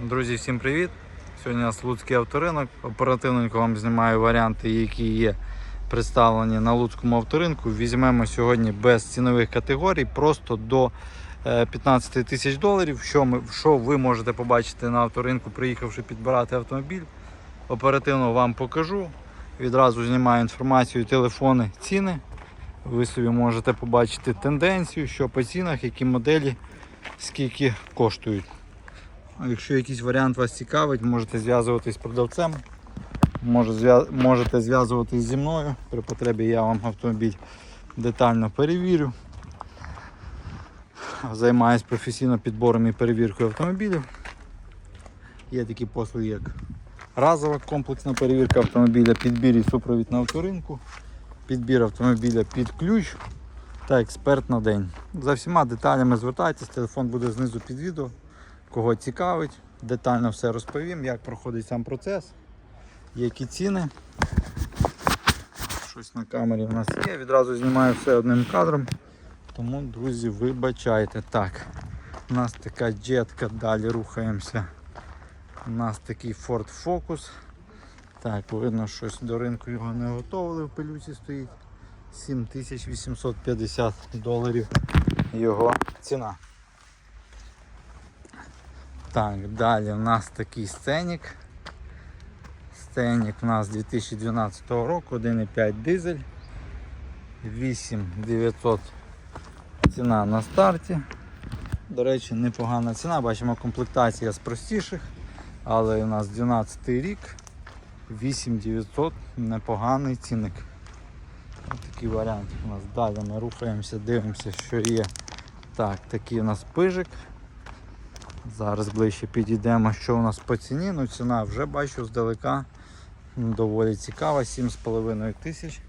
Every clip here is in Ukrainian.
Друзі, всім привіт! Сьогодні у нас Луцький авторинок. Оперативненько вам знімаю варіанти, які є представлені на Луцькому авторинку. Візьмемо сьогодні без цінових категорій, просто до е, 15 тисяч доларів. Що, ми, що ви можете побачити на авторинку, приїхавши підбирати автомобіль. Оперативно вам покажу. Відразу знімаю інформацію, телефони, ціни. Ви собі можете побачити тенденцію, що по цінах, які моделі, скільки коштують. Якщо якийсь варіант вас цікавить, можете зв'язуватись з продавцем, можете зв'язуватись зі мною. При потребі я вам автомобіль детально перевірю. Займаюсь професійно підбором і перевіркою автомобілів. Є такі послуги, як разова комплексна перевірка автомобіля, підбір і супровід на авторинку, підбір автомобіля під ключ та експерт на день. За всіма деталями звертайтесь, телефон буде знизу під відео. Кого цікавить, детально все розповім, як проходить сам процес, які ціни. Щось на камері у нас є. Відразу знімаю все одним кадром. Тому, друзі, вибачайте. Так, у нас така джетка, далі рухаємося. У нас такий Ford Focus. Так, видно, щось до ринку його не готували, в пилюці стоїть. 7850 доларів його ціна. Так, далі у нас такий сценік. Сценік у нас 2012 року, 1,5 дизель. 8900 ціна на старті. До речі, непогана ціна. Бачимо комплектація з простіших, але у нас 12 рік, 8900 непоганий цінник. Ось такий варіант у нас. Далі ми рухаємося, дивимося, що є. Так, такий у нас пижик. Зараз ближче підійдемо, що у нас по ціні. Ну, ціна вже бачу здалека. Доволі цікава, 7,5 тисяч.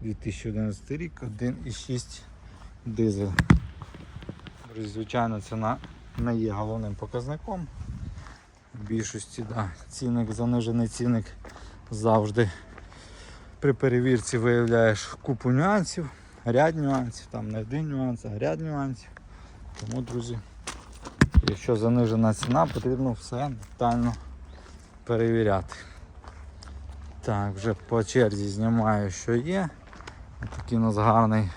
2011 рік, 1,6 дизель. Звичайно, ціна не є головним показником. В більшості да, цінник, занижений цінник завжди при перевірці виявляєш купу нюансів, ряд нюансів, там не один нюанс, а ряд нюансів. Тому, друзі, Якщо занижена ціна, потрібно все детально перевіряти. Так, вже по черзі знімаю, що є. Такий у нас гарний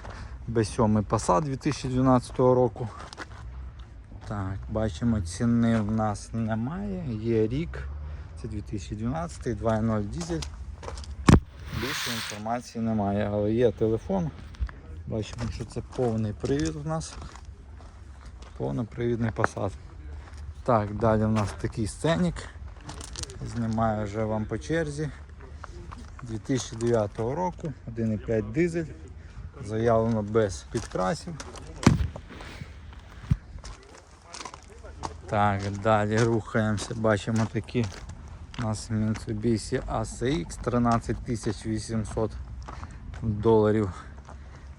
B7 Passat 2012 року. Так, бачимо, ціни в нас немає. Є рік. Це 2012, 2.0 дизель. Більше інформації немає, але є телефон. Бачимо, що це повний привід у нас повнопривідний Passat. Так, далі у нас такий сценік. Знімаю вже вам по черзі. 2009 року, 1,5 дизель. Заявлено без підкрасів. Так, далі рухаємося, бачимо такі у нас Mitsubishi ACX 13800 доларів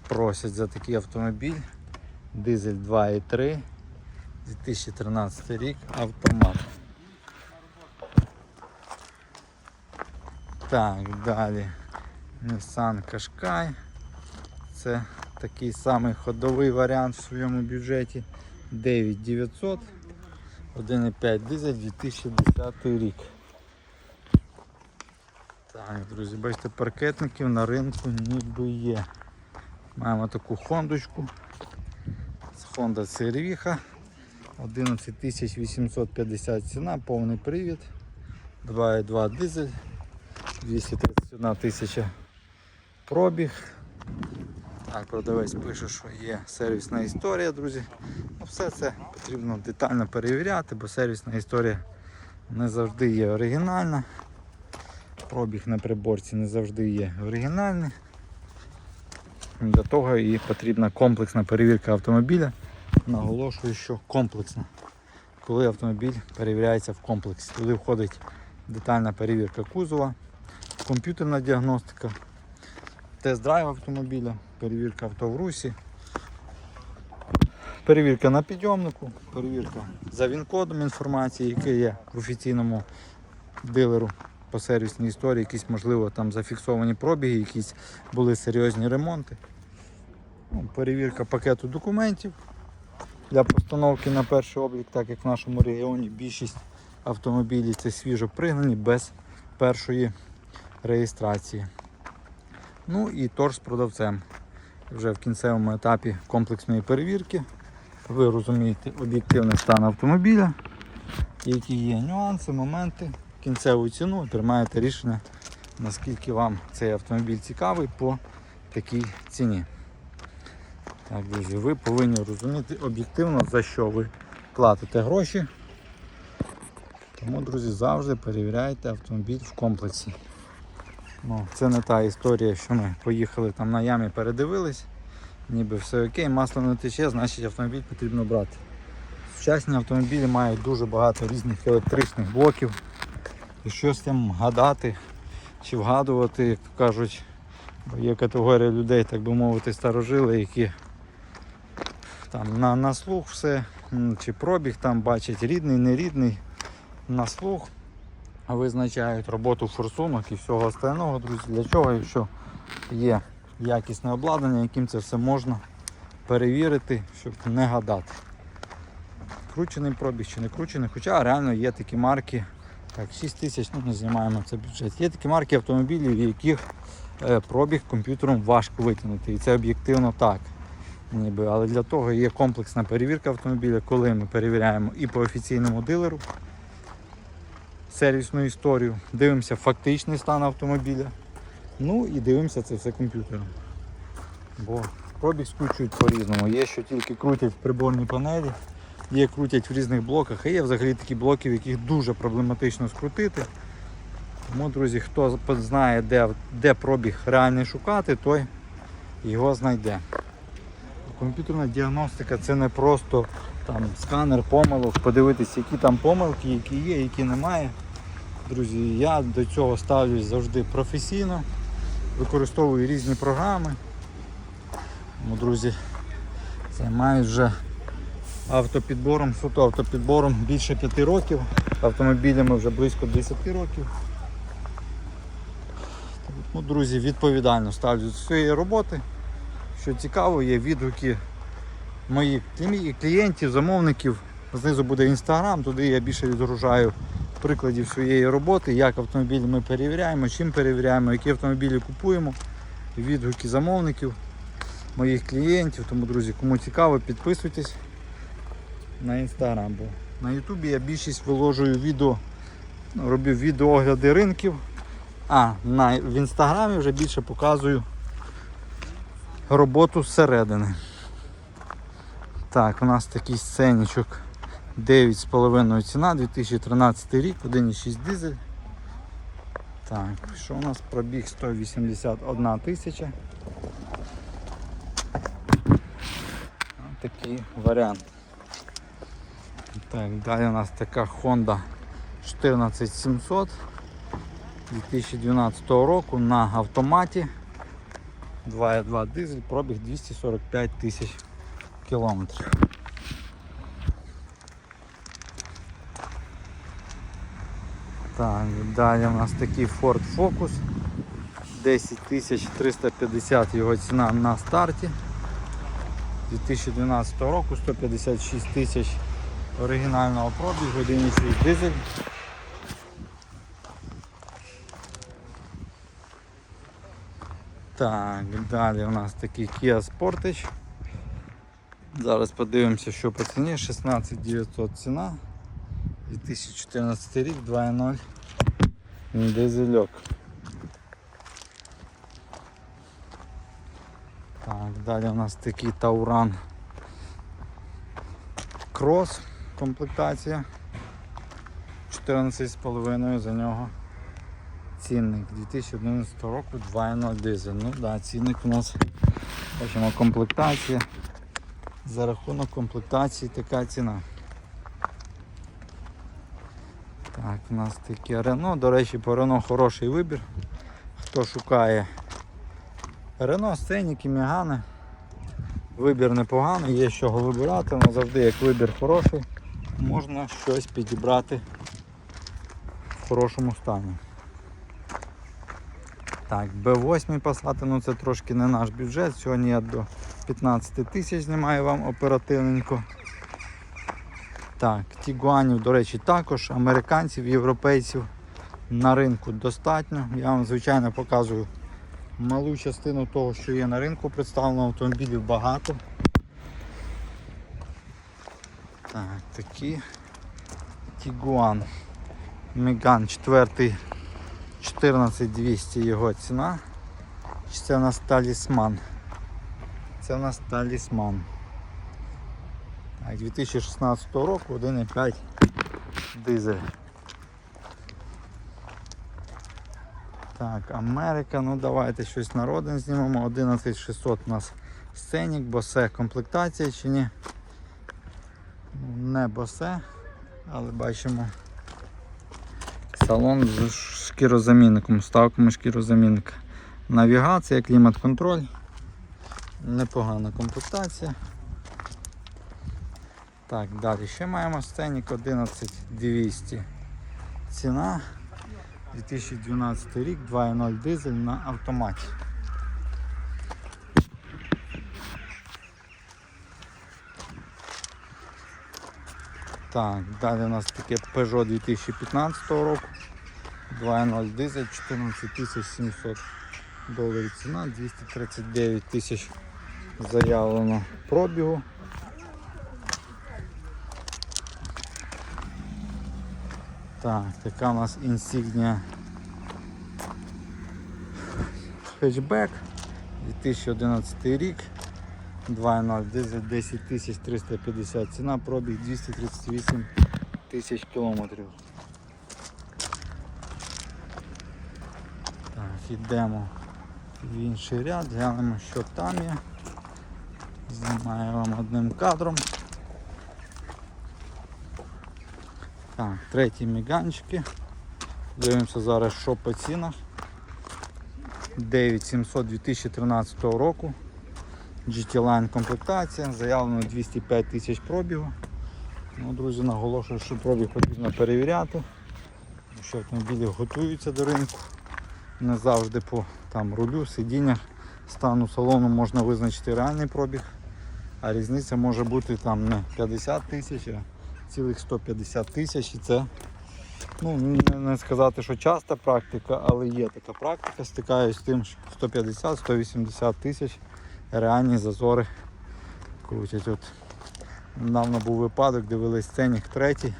просять за такий автомобіль. Дизель 2.3, 2013 рік, автомат. Так, далі Nissan Qashqai. Це такий самий ходовий варіант в своєму бюджеті. 9900, 1.5 дизель 2010 рік. Так, друзі, бачите, паркетників на ринку ніби є. Маємо таку хондочку. Honda CR-V, 11850 ціна, повний привід, 2.2 дизель, 231 тисяча пробіг. Так, продавець пише, що є сервісна історія, друзі. Ну, Все це потрібно детально перевіряти, бо сервісна історія не завжди є оригінальна. Пробіг на приборці не завжди є оригінальний. Для того і потрібна комплексна перевірка автомобіля. Наголошую, що комплексна. Коли автомобіль перевіряється в комплексі, туди входить детальна перевірка кузова, комп'ютерна діагностика, тест-драйв автомобіля, перевірка авто в русі, перевірка на підйомнику, перевірка за він-кодом інформації, який є в офіційному дилеру по сервісній історії, якісь, можливо, там зафіксовані пробіги, якісь були серйозні ремонти. Ну, Перевірка пакету документів для постановки на перший облік, так як в нашому регіоні більшість автомобілі це свіжо пригнані без першої реєстрації. Ну і торг з продавцем. Вже в кінцевому етапі комплексної перевірки. Ви розумієте об'єктивний стан автомобіля, які є нюанси, моменти, кінцеву ціну і приймаєте рішення, наскільки вам цей автомобіль цікавий по такій ціні. Так, друзі, ви повинні розуміти об'єктивно, за що ви платите гроші. Тому, друзі, завжди перевіряйте автомобіль в комплексі. Ну, це не та історія, що ми поїхали там на ямі, передивились, ніби все окей, масло не тече, значить автомобіль потрібно брати. Сучасні автомобілі мають дуже багато різних електричних блоків. І щось там гадати чи вгадувати, як то кажуть, є категорія людей, так би мовити, старожили, які там на, на слух все, чи пробіг там бачать рідний, нерідний, на слух визначають роботу форсунок і всього остального, друзі. Для чого, якщо є якісне обладнання, яким це все можна перевірити, щоб не гадати. Кручений пробіг чи не кручений, хоча реально є такі марки, так, 6 тисяч, ну не знімаємо це бюджет. Є такі марки автомобілів, в яких е, пробіг комп'ютером важко витягнути. І це об'єктивно так. Ніби. Але для того є комплексна перевірка автомобіля, коли ми перевіряємо і по офіційному дилеру сервісну історію, дивимося фактичний стан автомобіля. Ну і дивимося це все комп'ютером. Бо пробіг скручують по-різному. Є, що тільки крутять в приборній панелі, є крутять в різних блоках, а є взагалі такі блоки, в яких дуже проблематично скрутити. Тому, друзі, хто знає, де, де пробіг реальний шукати, той його знайде. Комп'ютерна діагностика це не просто там, сканер помилок, подивитися, які там помилки, які є, які немає. Друзі, я до цього ставлюсь завжди професійно, використовую різні програми. Тому, друзі, займаюсь вже автопідбором, суто автопідбором більше 5 років, автомобілями вже близько 10 років. Ну, друзі, відповідально ставлюсь до своєї роботи. Що цікаво, є відгуки моїх клієнтів, замовників. Знизу буде інстаграм, туди я більше відгружаю прикладів своєї роботи, як автомобілі ми перевіряємо, чим перевіряємо, які автомобілі купуємо, відгуки замовників, моїх клієнтів. Тому, друзі, кому цікаво, підписуйтесь на інстаграм. На Ютубі я більшість виложую відео, ну, роблю відеоогляди ринків, а на, в інстаграмі вже більше показую роботу зсередини. Так, у нас такий сценічок 9,5 ціна, 2013 рік, 1,6 дизель. Так, що у нас пробіг 181 тисяча. Такий варіант. Так, далі у нас така Honda 14700 2012 року на автоматі. 2,2 дизель, пробіг 245 тисяч кілометрів. Так, далі у нас такий Ford Focus. 10 350 його ціна на старті. 2012 року 156 тисяч оригінального пробігу, 1,6 дизель. Так, далі у нас такий Kia Sportage. Зараз подивимося, що по ціні. 16 900 ціна. 2014 рік 2.0 дизельок. Так, далі у нас такий Тауран Крос комплектація. 14,5 за нього. Цінник 2011 року 2.0 дизель. Ну да, цінник у нас бачимо комплектація. За рахунок комплектації така ціна. Так, у нас таке Рено. До речі, по Рено хороший вибір. Хто шукає Рено, сценіки, мігани. Вибір непоганий, є з чого вибирати, але завжди як вибір хороший, можна щось підібрати в хорошому стані. Так, B8 Passat, ну це трошки не наш бюджет. Сьогодні я до 15 тисяч знімаю вам оперативненько. Так, тігуанів, до речі, також, американців, європейців на ринку достатньо. Я вам, звичайно, показую малу частину того, що є на ринку. Представлено автомобілів багато. Так, такі. Тігуан. Меган 4 14200 його ціна. Це у нас талісман? Це у нас талісман. Так, 2016 року 1,5 дизель. Так, Америка, ну давайте щось народне знімемо. 11600 у нас сценік, босе комплектація чи ні? Ну, Не босе, але бачимо салон з шкірозамінником, вставками шкірозамінника. Навігація, клімат-контроль. Непогана комплектація. Так, далі ще маємо сценік 11200 ціна. 2012 рік, 2.0 дизель на автоматі. Так, далі у нас таке Peugeot 2015 року. 2.0 дизель, 14 700 доларів ціна, 239 тисяч заявлено пробігу. Так, така у нас інсігнія хетчбек 2011 рік. 2.0 дизель 10 350 ціна, пробіг 238 тисяч кілометрів. Так, йдемо в інший ряд, глянемо, що там є. Знімаю вам одним кадром. Так, треті міганчики. Дивимося зараз, що по цінах. 9700 2013 року. GT Line комплектація, заявлено 205 тисяч пробігу. Ну, Друзі, наголошую, що пробіг потрібно перевіряти, що автомобілі готуються до ринку. Не завжди по там, рулю, сидіннях, стану салону можна визначити реальний пробіг, а різниця може бути там не 50 тисяч, а цілих 150 тисяч. І це ну, не сказати, що часта практика, але є така практика. Стикаюсь з тим, що 150-180 тисяч реальні зазори крутять. От Недавно був випадок, дивились ценник третій.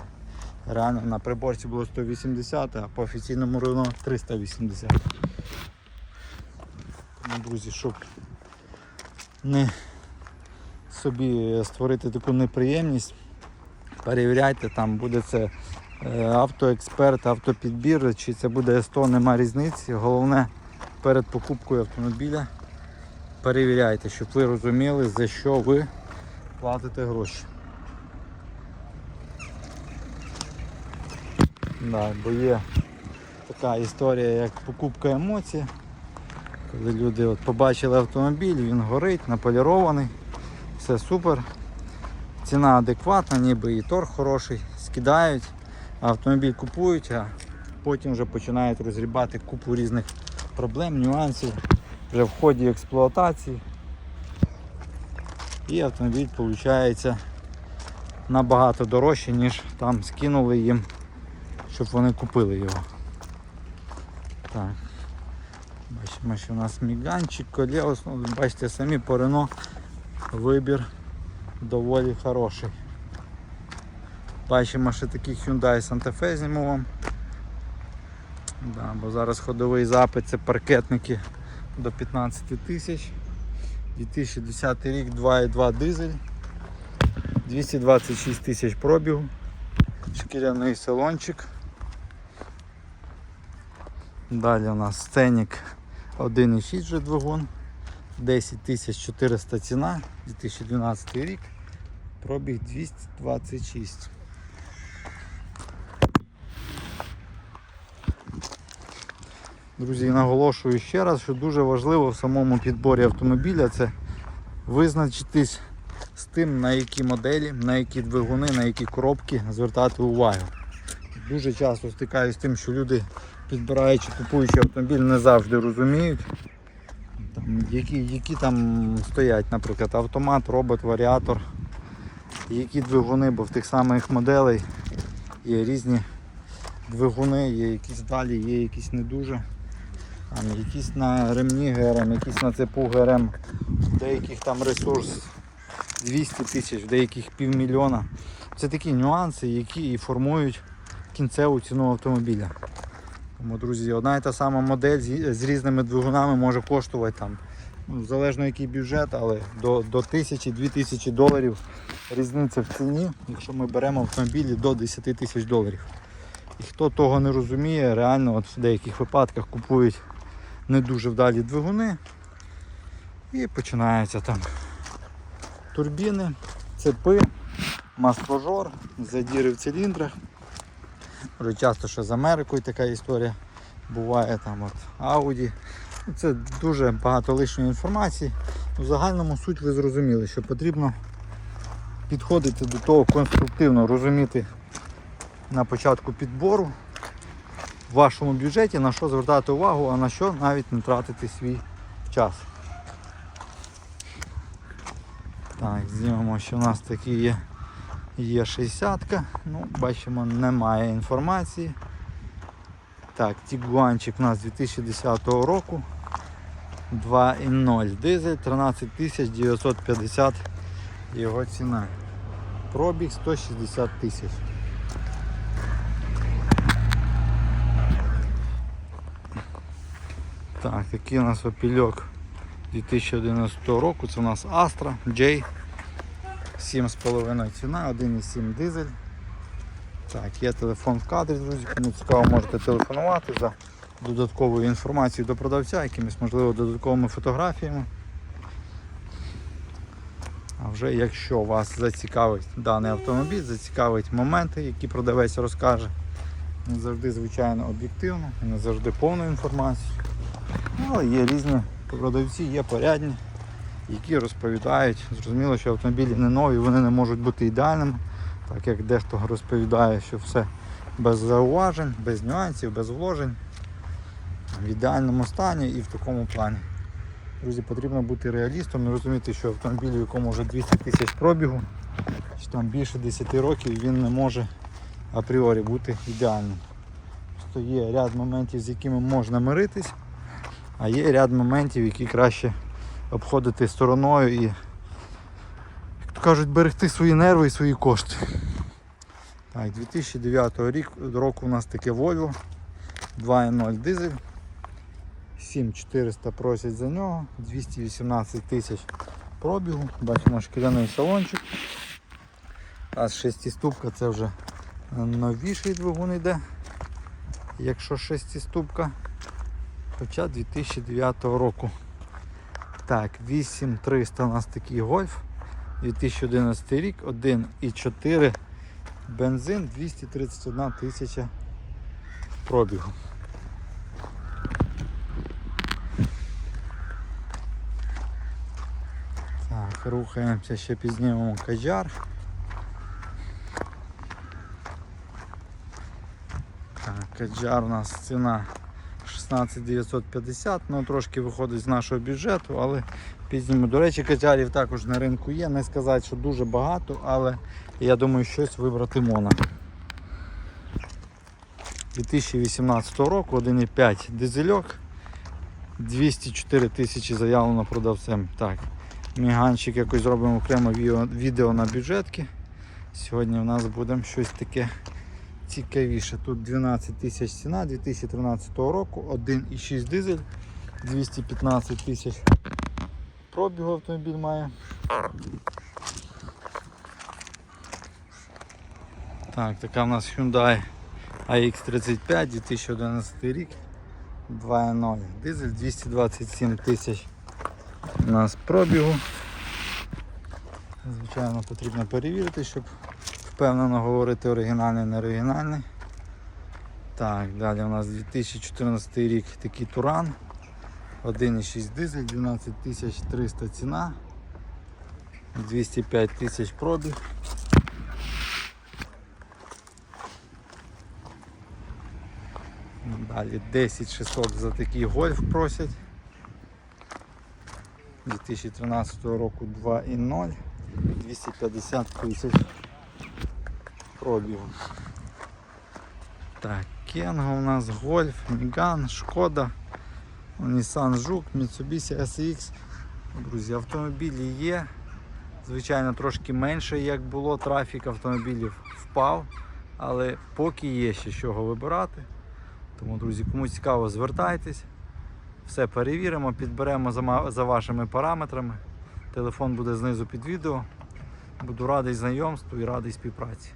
Реально на приборці було 180, а по офіційному ринку 380. Тому, друзі, щоб не собі створити таку неприємність, перевіряйте, там буде це е, автоексперт, автопідбір, чи це буде СТО, нема різниці. Головне перед покупкою автомобіля перевіряйте, щоб ви розуміли, за що ви платите гроші. Да, бо є така історія, як покупка емоцій. Коли люди от побачили автомобіль, він горить, наполірований, все супер. Ціна адекватна, ніби і торг хороший, скидають, автомобіль купують, а потім вже починають розрібати купу різних проблем, нюансів вже в ході експлуатації. І автомобіль виходить набагато дорожче, ніж там скинули їм, щоб вони купили його. Так. Бачимо, що у нас міганчик, колеос, ну, бачите, самі по Рено вибір доволі хороший. Бачимо, що такий Hyundai Santa Fe зніму вам. Да, бо зараз ходовий запит це паркетники до 15 тисяч. 2010 рік 2,2 дизель. 226 тисяч пробігу. Шкіряний салончик. Далі у нас сценік 1,6 вже двигун. 10 400 ціна, 2012 рік, пробіг 226. Друзі, наголошую ще раз, що дуже важливо в самому підборі автомобіля це визначитись з тим, на які моделі, на які двигуни, на які коробки звертати увагу. Дуже часто стикаюся з тим, що люди, підбираючи, купуючи автомобіль, не завжди розуміють, там, які, які там стоять, наприклад, автомат, робот, варіатор. які двигуни, бо в тих самих моделей є різні двигуни, є якісь далі, є якісь не дуже. Там якісь на ремні ГРМ, якісь на цепу ГРМ, деяких там ресурс 200 тисяч, в деяких півмільйона. Це такі нюанси, які і формують кінцеву ціну автомобіля. Тому, друзі, одна і та сама модель з, різними двигунами може коштувати там, ну, залежно який бюджет, але до, до 1000-2000 доларів різниця в ціні, якщо ми беремо автомобілі до 10 тисяч доларів. І хто того не розуміє, реально от в деяких випадках купують не дуже вдалі двигуни і починаються там турбіни, цепи, масложор, задіри в циліндрах. Дуже часто ще з Америкою така історія буває там от Audi. Ну, Це дуже багато лишньої інформації. У загальному суть ви зрозуміли, що потрібно підходити до того конструктивно, розуміти на початку підбору в вашому бюджеті, на що звертати увагу, а на що навіть не тратити свій час. Так, знімемо, що у нас такі є, є 60 Ну, бачимо, немає інформації. Так, Тігуанчик у нас 2010 року. 2,0 дизель, 13 950 його ціна. Пробіг 160 тисяч. Так, такий у нас опільок 2011 року. Це у нас Astra J. 7,5 ціна, 1,7 дизель. Так, є телефон в кадрі, друзі. Кому цікаво, можете телефонувати за додатковою інформацією до продавця, якимись, можливо, додатковими фотографіями. А вже якщо вас зацікавить даний автомобіль, зацікавить моменти, які продавець розкаже. Не завжди, звичайно, об'єктивно, не завжди повну інформацію. Ну, Але є різні продавці, є порядні, які розповідають. Зрозуміло, що автомобілі не нові, вони не можуть бути ідеальними, так як дехто розповідає, що все без зауважень, без нюансів, без вложень, в ідеальному стані і в такому плані. Друзі, потрібно бути реалістом і розуміти, що автомобіль, в якому вже 200 тисяч пробігу, чи там більше 10 років, він не може апріорі бути ідеальним. Просто є ряд моментів, з якими можна миритись, а є ряд моментів, які краще обходити стороною і, як то кажуть, берегти свої нерви і свої кошти. Так, 2009 рік, року у нас таке Volvo 2.0 дизель. 7400 просять за нього, 218 тисяч пробігу, бачимо шкіряний салончик. У нас шестиступка це вже новіший двигун йде, якщо шестиступка, хоча 2009 року. Так, 8300 у нас такий гольф, 2011 рік, 1,4 бензин, 231 тисяча пробігу. Так, рухаємося, ще підзнімемо каджар. Так, каджар у нас ціна 16950, ну трошки виходить з нашого бюджету, але підзнімемо. До речі, каджарів також на ринку є. Не сказати, що дуже багато, але я думаю, щось вибрати можна. 2018 року 1,5 дизельок. 204 тисячі заявлено продавцем. Так, міганчик якось зробимо окремо відео, на бюджетки. Сьогодні у нас буде щось таке цікавіше. Тут 12 тисяч ціна 2013 року, 1,6 дизель, 215 тисяч пробігу автомобіль має. Так, така в нас Hyundai AX35 2011 рік. 2.0 дизель 227 тисяч у нас пробігу. Звичайно, потрібно перевірити, щоб впевнено говорити оригінальний, не оригінальний. Так, далі у нас 2014 рік такий Туран. 1,6 дизель, 12 300 ціна, 205 тисяч пробіг. Далі 10 600 за такий гольф просять. 2013 року 2,0, 250 тисяч пробігу. Так, Кенго у нас Гольф, Міган, Шкода, Nissan Жук, Mitsubishi SX. Друзі, автомобілі є. Звичайно, трошки менше, як було, трафік автомобілів впав, але поки є ще з чого вибирати. Тому, друзі, кому цікаво, звертайтесь. Все перевіримо, підберемо за вашими параметрами. Телефон буде знизу під відео. Буду радий знайомству і радий співпраці.